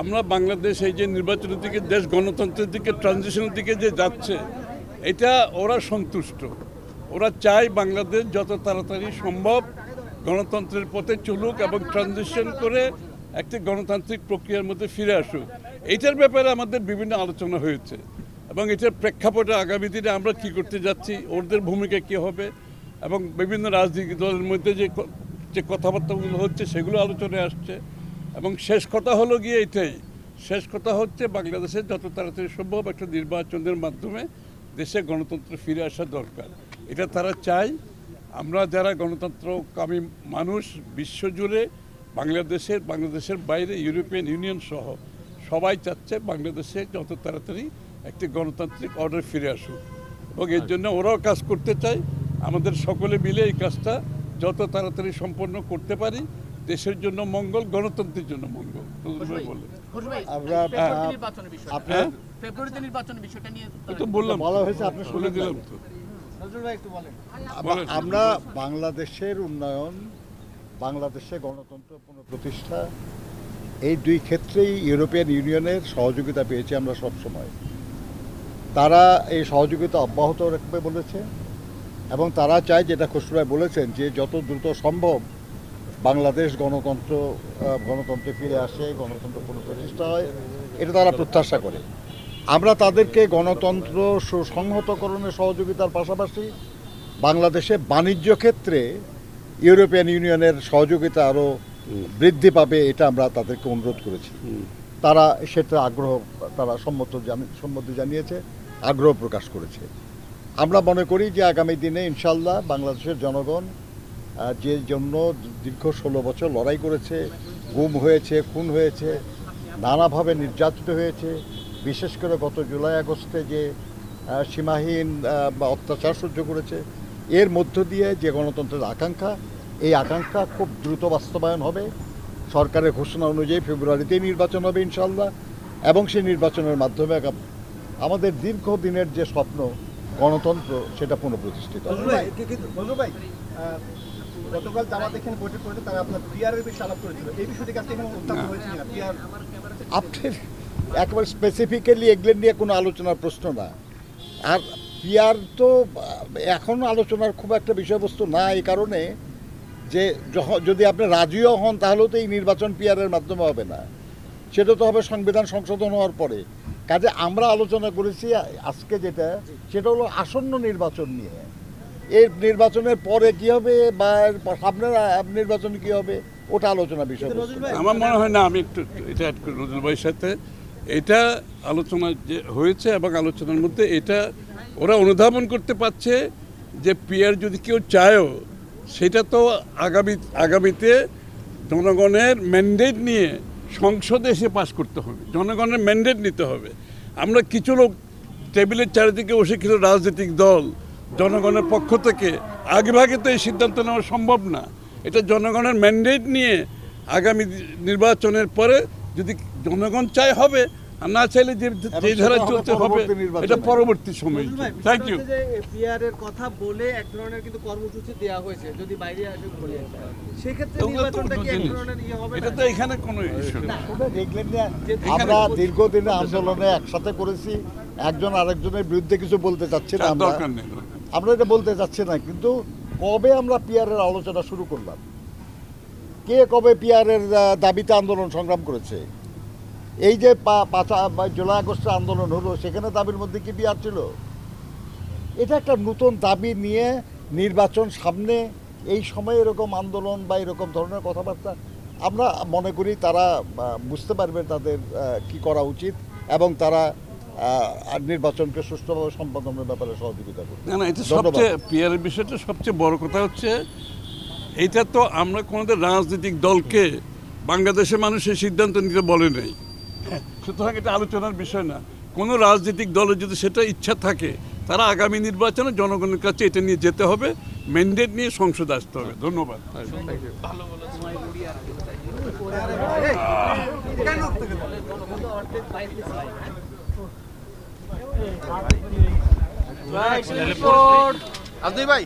আমরা বাংলাদেশ এই যে নির্বাচনের দিকে, দেশ গণতন্ত্রের দিকে ট্রানজিশনের দিকে যে যাচ্ছে, এটা ওরা সন্তুষ্ট। ওরা চায় বাংলাদেশ যত তাড়াতাড়ি সম্ভব গণতন্ত্রের পথে চলুক এবং ট্রানজিশন করে একটি গণতান্ত্রিক প্রক্রিয়ার মধ্যে ফিরে আসুক। এইটার ব্যাপারে আমাদের বিভিন্ন আলোচনা হয়েছে এবং এটার প্রেক্ষাপটে আগামী দিনে আমরা কি করতে যাচ্ছি, ওদের ভূমিকা কী হবে এবং বিভিন্ন রাজনৈতিক দলের মধ্যে যে যে কথাবার্তাগুলো হচ্ছে সেগুলো আলোচনায় আসছে। এবং শেষ কথা হলো গিয়ে এটাই শেষ কথা হচ্ছে বাংলাদেশে যত তাড়াতাড়ি সম্ভব একটা নির্বাচনের মাধ্যমে দেশে গণতন্ত্র ফিরে আসা দরকার। এটা তারা চায়। আমরা যারা গণতন্ত্রকামী মানুষ বিশ্বজুড়ে বাংলাদেশের বাংলাদেশের বাইরে, ইউরোপিয়ান ইউনিয়ন সহ সবাই চাচ্ছে বাংলাদেশে যত তাড়াতাড়ি একটি গণতান্ত্রিক অর্ডার ফিরে আসুক। এবং এর জন্য ওরাও কাজ করতে চায়। আমাদের সকলে মিলে এই কাজটা যত তাড়াতাড়ি সম্পন্ন করতে পারি দেশের জন্য মঙ্গল গণতন্ত্রের জন্য মঙ্গল। ঘোষ ভাই, আমরা- বাংলাদেশের উন্নয়ন বাংলাদেশে গণতন্ত্র পুনঃপ্রতিষ্ঠা এই দুই ক্ষেত্রেই ইউরোপিয়ান ইউনিয়নের সহযোগিতা পেয়েছি আমরা সব সময় তারা এই সহযোগিতা অব্যাহত রাখবে বলেছে এবং তারা চায় যেটা খসরুরায় বলেছেন যে যত দ্রুত সম্ভব বাংলাদেশ গণতন্ত্র গণতন্ত্রে ফিরে আসে গণতন্ত্র পুনঃপ্রতিষ্ঠা হয় এটা তারা প্রত্যাশা করে। আমরা তাদেরকে গণতন্ত্র সুসংহতকরণের সহযোগিতার পাশাপাশি বাংলাদেশে বাণিজ্য ক্ষেত্রে ইউরোপিয়ান ইউনিয়নের সহযোগিতা আরও বৃদ্ধি পাবে এটা আমরা তাদেরকে অনুরোধ করেছি। তারা সেটা আগ্রহ তারা সম্মত জানি- সম্মতি জানিয়েছে আগ্রহ প্রকাশ করেছে। আমরা মনে করি যে আগামী দিনে ইনশাল্লাহ বাংলাদেশের জনগণ যে জন্য দীর্ঘ ষোলো বছর লড়াই করেছে, গুম হয়েছে, খুন হয়েছে, নানাভাবে নির্যাতিত হয়েছে, বিশেষ করে গত জুলাই আগস্টে যে সীমাহীন বা অত্যাচার সহ্য করেছে, এর মধ্য দিয়ে যে গণতন্ত্রের আকাঙ্ক্ষা, এই আকাঙ্ক্ষা খুব দ্রুত বাস্তবায়ন হবে। সরকারের ঘোষণা অনুযায়ী ফেব্রুয়ারিতেই নির্বাচন হবে ইনশাল্লাহ এবং সেই নির্বাচনের মাধ্যমে আমাদের দীর্ঘদিনের যে স্বপ্ন, গণতন্ত্র, সেটা পুনঃপ্রতিষ্ঠিত হবে। গতকাল জামাত এখানে বৈঠক করেছে তারা আপনার পিয়ারের বিষয়ে আলাপ করেছিল। এই বিষয়টি কাছে এখানে উত্থাপন হয়েছে কিনা? পিয়ার আপনার একেবারে স্পেসিফিক্যালি এগুলো নিয়ে কোনো আলোচনার প্রশ্ন না। আর পিয়ার তো এখন আলোচনার খুব একটা বিষয়বস্তু না এই কারণে যে যদি আপনি রাজিও হন তাহলেও তো এই নির্বাচন পিয়ারের মাধ্যমে হবে না। সেটা তো হবে সংবিধান সংশোধন হওয়ার পরে। কাজে আমরা আলোচনা করেছি আজকে যেটা সেটা হলো আসন্ন নির্বাচন নিয়ে। এই নির্বাচনের পরে কি হবে বা এর সামনের নির্বাচন কি হবে ওটা আলোচনা বিষয়। আমার মনে হয় না আমি একটু এটা নজরুল ভাইয়ের সাথে। এটা আলোচনা যে হয়েছে এবং আলোচনার মধ্যে এটা ওরা অনুধাবন করতে পারছে যে পিয়ার যদি কেউ চায়ও সেটা তো আগামী আগামীতে জনগণের ম্যান্ডেট নিয়ে সংসদে এসে পাশ করতে হবে। জনগণের ম্যান্ডেট নিতে হবে। আমরা কিছু লোক টেবিলের চারিদিকে বসে কিছু রাজনৈতিক দল জনগণের পক্ষ থেকে আগেভাগে তো এই সিদ্ধান্ত নেওয়া সম্ভব না। এটা জনগণের ম্যান্ডেট নিয়ে আগামী নির্বাচনের পরে যদি জনগণ চায় হবে আর না চাইলে যে যে ধারা চলতে হবে এটা পরবর্তী সময়। থ্যাংক ইউ কথা বলে এক ধরনের কিন্তু কর্মসূচি দেওয়া হয়েছে যদি বাইরে আসে বলে। সেক্ষেত্রে নির্বাচনটা কি এক ধরনের ইয়ে হবে এটা তো এখানে কোনো ইস্যু না। দেখলেন না আমরা দীর্ঘদিনে আন্দোলনে একসাথে করেছি একজন আরেকজনের বিরুদ্ধে কিছু বলতে চাচ্ছি না আমরা। আমরা এটা বলতে চাচ্ছি না, কিন্তু কবে আমরা পিয়ারের আলোচনা শুরু করলাম? কে কবে পিয়ারের দাবিতে আন্দোলন সংগ্রাম করেছে? এই যে জুলাই আগস্টের আন্দোলন হলো, সেখানে দাবির মধ্যে কি পিয়ার ছিল? এটা একটা নতুন দাবি নিয়ে নির্বাচন সামনে এই সময় এরকম আন্দোলন বা এরকম ধরনের কথাবার্তা আমরা মনে করি তারা বুঝতে পারবে তাদের কি করা উচিত এবং তারা আর নির্বাচনকে সুষ্ঠুভাবে সম্পাদনের ব্যাপারে সহযোগিতা করবে। না না এটা সবচেয়ে পিয়ারের বিষয়টা সবচেয়ে বড় কথা হচ্ছে এটা তো আমরা কোনোদের রাজনৈতিক দলকে বাংলাদেশের মানুষের সিদ্ধান্ত নিতে বলে নেই। হ্যাঁ, সুতরাং এটা আলোচনার বিষয় না। কোনো রাজনৈতিক দলের যদি সেটা ইচ্ছা থাকে তারা আগামী নির্বাচনে জনগণের কাছে এটা নিয়ে যেতে হবে ম্যান্ডেট নিয়ে সংসদে আসতে হবে। ধন্যবাদ। আব্দুল ভাই।